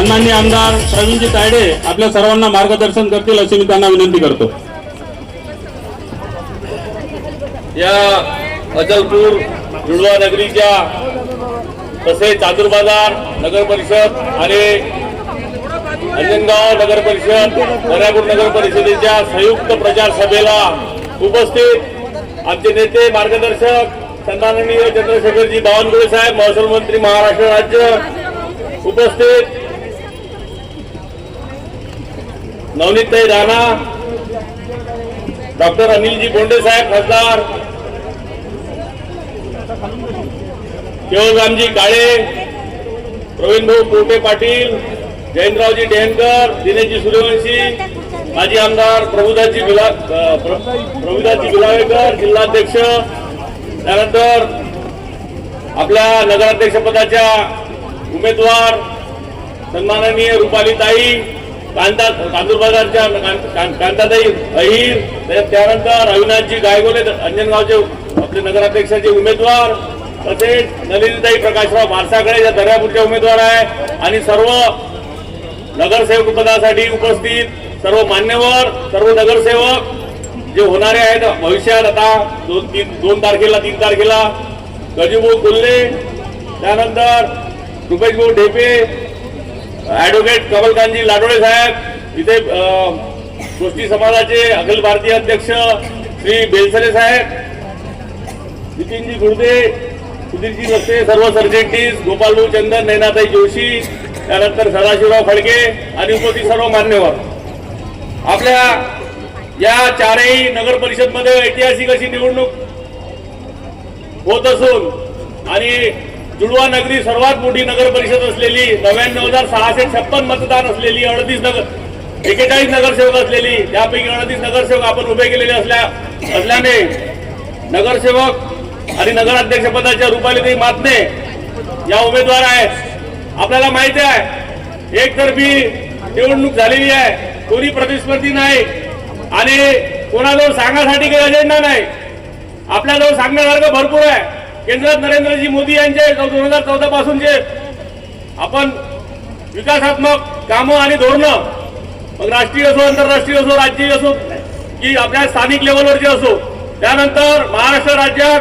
सन्माननीय आमदार प्रवीणजी तायडे आपल्या सर्वांना मार्गदर्शन करतील अशी मी त्यांना विनंती करतो. या अचलपूर जुळवा नगरीच्या तसेच चादूर बाजार नगर परिषद आणि अंजनगाव नगर परिषद दर्यापूर नगर परिषदेच्या संयुक्त प्रचार सभेला उपस्थित आमचे नेते मार्गदर्शक सन्माननीय चंद्रशेखरजी बावनकुळे साहेब महसूल मंत्री महाराष्ट्र राज्य उपस्थित नवनीतताई राणा डॉक्टर अनिलजी बोंडे साहेब खासदार केवळरामजी काळे प्रवीणभाऊ पोटे पाटील जयंतरावजी डेहनकर दिनेशजी सूर्यवंशी माजी आमदार प्रभुदासजी बिला अ, प्रभुदासजी बिलावेकर जिल्हाध्यक्ष त्यानंतर आपल्या नगराध्यक्षपदाच्या उमेदवार सन्माननीय रुपालीताई कांता तांदूर बाजारच्या कांताताई अहिर त्यानंतर रविनाथजी गायगोले अंजनगावचे आपले नगराध्यक्षाचे उमेदवार तसेच नलिनीताई प्रकाशराव भारसाकडे या दर्यापूरचे उमेदवार आहे. आणि सर्व नगरसेवक पदासाठी उपस्थित सर्व मान्यवर सर्व नगरसेवक जे होणारे आहेत भविष्यात आता दोन तीन दोन तारखेला तीन तारखेला गजूभाऊ कोल्हे त्यानंतर रुपेशभाऊ ढेपे ॲडव्होकेट कमलकांतजी लाडोळे साहेब इथे गोष्टी समाजाचे अखिल भारतीय अध्यक्ष श्री बेलसरे साहेब नितीनजी गुर्दे सुधीरजी रस्ते सर्व सरचिटणीस गोपालभाऊ चंदन नैनाताई जोशी त्यानंतर सदाशिवराव फडके आणि उपस्थित सर्व मान्यवर. आपल्या या चारही नगर परिषदमध्ये ऐतिहासिक अशी निवडणूक होत असून आणि जुळवा नगरी सर्वात मोठी नगर परिषद असलेली नव्याण्णव हजार सहाशे छप्पन मतदान असलेली अडतीस नगर एकेचाळीस नगरसेवक असलेली त्यापैकी अडतीस नगरसेवक आपण उभे केलेले असल्या असल्याने नगरसेवक आणि नगराध्यक्षपदाच्या पदाच्या रुपालीताई मातने या उमेदवार आहेत. आपल्याला माहिती आहे एकतर्फी निवडणूक झालेली आहे कोणी प्रतिस्पर्धी नाही आणि कोणाजवळ सांगण्यासाठी काही अजेंडा नाही. आपल्याजवळ सांगण्यासारखं भरपूर आहे. केंद्रात नरेंद्रजी मोदी यांचे दोन हजार चौदा पासून जे आपण विकासात्मक कामं आणि धोरणं मग राष्ट्रीय असो आंतरराष्ट्रीय असो राज्यीय असो की आपल्या स्थानिक लेवलवरचे असो त्यानंतर महाराष्ट्र राज्यात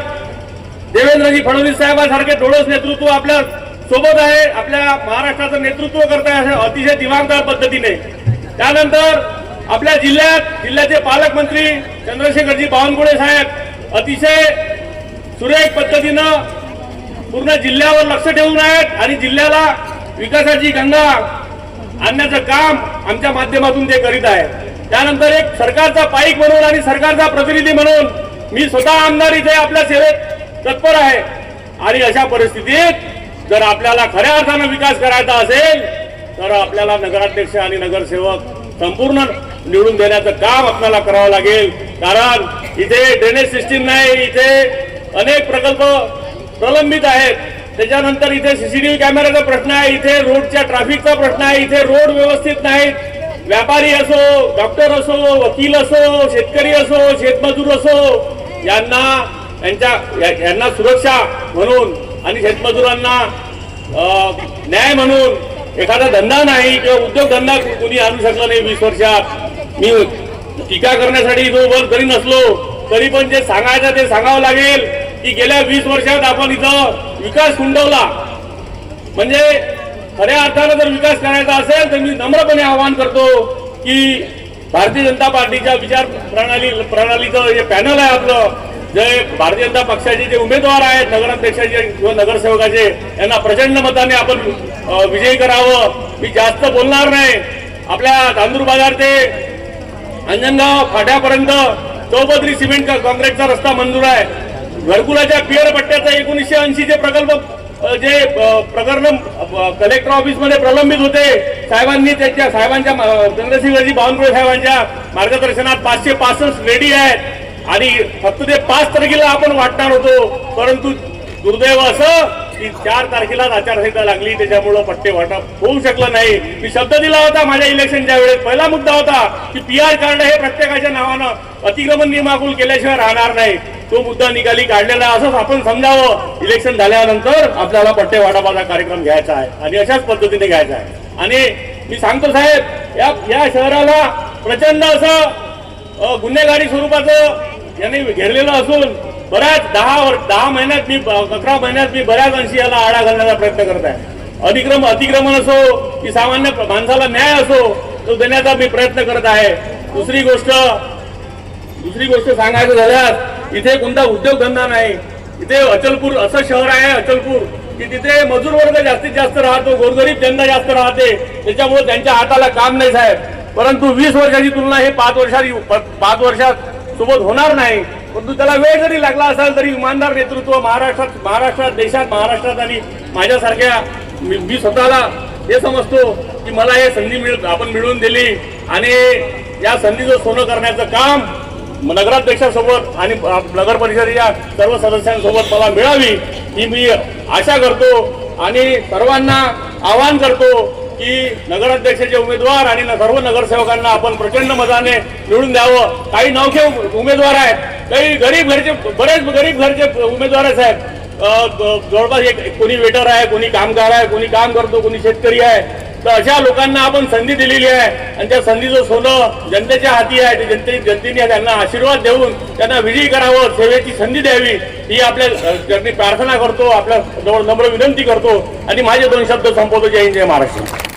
देवेंद्रजी फडणवीस साहेबांसारखे डोळस नेतृत्व आपल्यासोबत आहे आपल्या महाराष्ट्राचं नेतृत्व करत असं अतिशय दिवाणदार पद्धतीने. त्यानंतर आपल्या जिल्ह्यात जिल्ह्याचे पालकमंत्री चंद्रशेखरजी बावनकुळे साहेब अतिशय सुरेख पद्धतीनं पूर्ण जिल्ह्यावर लक्ष ठेवून आहेत आणि जिल्ह्याला विकासाची गंगा आणण्याचं काम आमच्या माध्यमातून ते करीत आहे त्यानंतर एक सरकारचा पाईक म्हणून आणि सरकारचा प्रतिनिधी म्हणून मी स्वतः आमदार इथे आपल्या सेवेत तत्पर आहे. आणि अशा परिस्थितीत जर आपल्याला खऱ्या अर्थानं विकास करायचा असेल तर आपल्याला नगराध्यक्ष आणि नगरसेवक संपूर्ण निवडून देण्याचं काम आपल्याला करावं लागेल. कारण इथे ड्रेनेज सिस्टीम नाही इथे अनेक प्रकल्प प्रलंबित आहेत. त्याच्यानंतर इथे सीसीटीव्ही कॅमेऱ्याचा प्रश्न आहे इथे रोडच्या ट्रॅफिकचा प्रश्न आहे इथे रोड व्यवस्थित नाहीत. व्यापारी असो डॉक्टर असो वकील असो शेतकरी असो शेतमजूर असो यांना यांच्या यांना सुरक्षा म्हणून आणि शेतमजुरांना न्याय म्हणून एखादा धंदा नाही किंवा उद्योगधंदा कोणी आणू शकला नाही वीस वर्षात. मी टीका करण्यासाठी जो उभं जरी नसलो तरी पण जे सांगायचं ते सांगावं लागेल. की गेल्या वीस वर्षात आपण इथं विकास खुंडवला म्हणजे खऱ्या अर्थानं जर विकास करायचा असेल तर मी नम्रपणे आवाहन करतो की भारतीय जनता पार्टीच्या विचार प्रणाली प्रणालीचं जे पॅनल आहे आपलं जे भारतीय जनता पक्षाचे जे उमेदवार आहेत नगराध्यक्षाचे किंवा नगरसेवकाचे यांना प्रचंड मताने आपण विजयी करावं. मी जास्त बोलणार नाही. आपल्या तांदूर बाजार ते अंजनगाव फाट्यापर्यंत चौपदरी सिमेंट का- काँक्रीटचा रस्ता मंजूर आहे. घरकुलाच्या पियर पट्ट्याचा एकोणीसशे ऐंशी चे प्रकल्प जे प्रकरण कलेक्टर ऑफिसमध्ये प्रलंबित होते. साहेबांनी त्याच्या साहेबांच्या चंद्रसिंहजी बावनकुळे साहेबांच्या मार्गदर्शनात पाचशे पासष्ट रेडी आहेत. आणि फक्त ते पाच तारखेला आपण वाटणार होतो परंतु दुर्दैव असं की चार तारखेलाच आचारसंहिता लागली त्याच्यामुळं पट्टे वाटप होऊ शकलं नाही. मी शब्द दिला होता माझ्या इलेक्शनच्या वेळेस. पहिला मुद्दा होता की पी आर कार्ड हे प्रत्येकाच्या नावानं अतिक्रमण नियमाकुल केल्याशिवाय राहणार नाही. तो मुद्दा निकाली काढलेला आहे. असंच आपण समजावं. इलेक्शन झाल्यानंतर आपल्याला पट्टे वाटपाचा कार्यक्रम घ्यायचा आहे. आणि अशाच पद्धतीने घ्यायचा आहे. आणि मी सांगतो साहेब या या शहराला प्रचंड असं गुन्हेगारी स्वरूपाचं यांनी घेरलेलं असून बऱ्याच दहा वर- दहा महिन्यात मी अकरा महिन्यात मी बऱ्याच अंशी याला आळा घालण्याचा प्रयत्न करत आहे. अधिक्रम अतिक्रमण असो की सामान्य माणसाला न्याय असो तो देण्याचा मी प्रयत्न करत आहे. दुसरी गोष्ट दुसरी गोष्ट सांगायचं झाल्यास इथे कोणता उद्योगधंदा नाही. इथे अचलपूर असं शहर आहे अचलपूर की तिथे मजूर वर्ग जास्तीत जास्त राहतो गोरगरीब जनता जास्त राहते. त्याच्यामुळे त्यांच्या हाताला काम नाही साहेब. परंतु वीस वर्षाची तुलना हे पाच वर्षात पाच वर्षात सोबत होणार नाही. परंतु त्याला वेळ जरी लागला असाल तरी इमानदार नेतृत्व महाराष्ट्रात महाराष्ट्रात देशात महाराष्ट्रात आणि माझ्यासारख्या मी मी स्वतःला हे समजतो की मला हे संधी मिळ आपण मिळवून दिली. आणि या संधीचं सोनं करण्याचं काम नगराध्यक्षासोबत आणि नगर परिषदेच्या सर्व सदस्यांसोबत मला मिळावी ही मी आशा करतो आणि सर्वांना आवाहन करतो की नगराध्यक्षाचे उमेदवार आणि न- सर्व नगरसेवकांना आपण प्रचंड मताने निवडून द्यावं. काही नवखे उमेदवार आहेत. काही गरीब घरचे बरेच गरीब घरचे उमेदवार आहेत साहेब. जवळपास एक कोणी वेटर आहे कोणी कामगार आहे कोणी काम करतो कोणी शेतकरी आहे. तर अशा लोकांना आपण संधी दिलेली आहे. आणि त्या संधीचं सोनं जनतेच्या हाती आहे. जनते जनतेने त्यांना आशीर्वाद देऊन त्यांना विजयी करावं. सेवेची संधी द्यावी. ही आपल्या अ, प्रार्थना करतो. आपल्या जवळ नम्र विनंती करतो. आणि माझे दोन शब्द संपवतो. जय हिंद जय महाराष्ट्र.